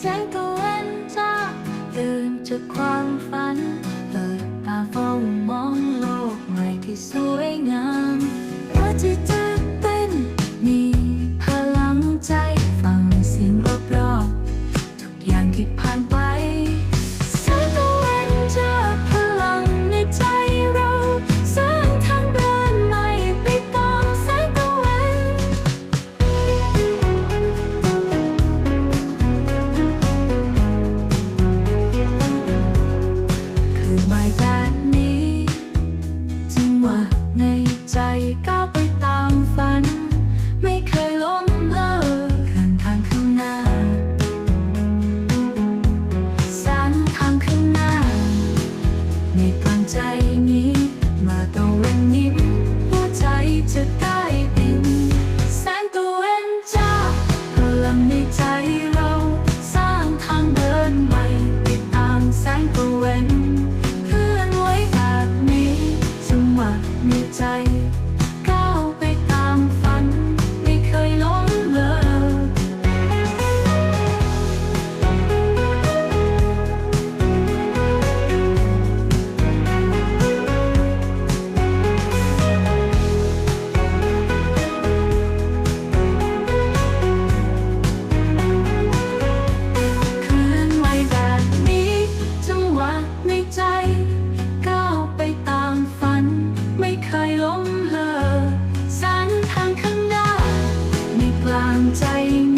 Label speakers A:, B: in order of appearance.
A: แสงตะวันจ้าตื่นจากความฝัน เปิดตาฟังมองโลกใหม่ที่สวยงามเพราะจิต ในใจเราสร้างทางเดินใหม่ติดตางแสงตะวันางใจ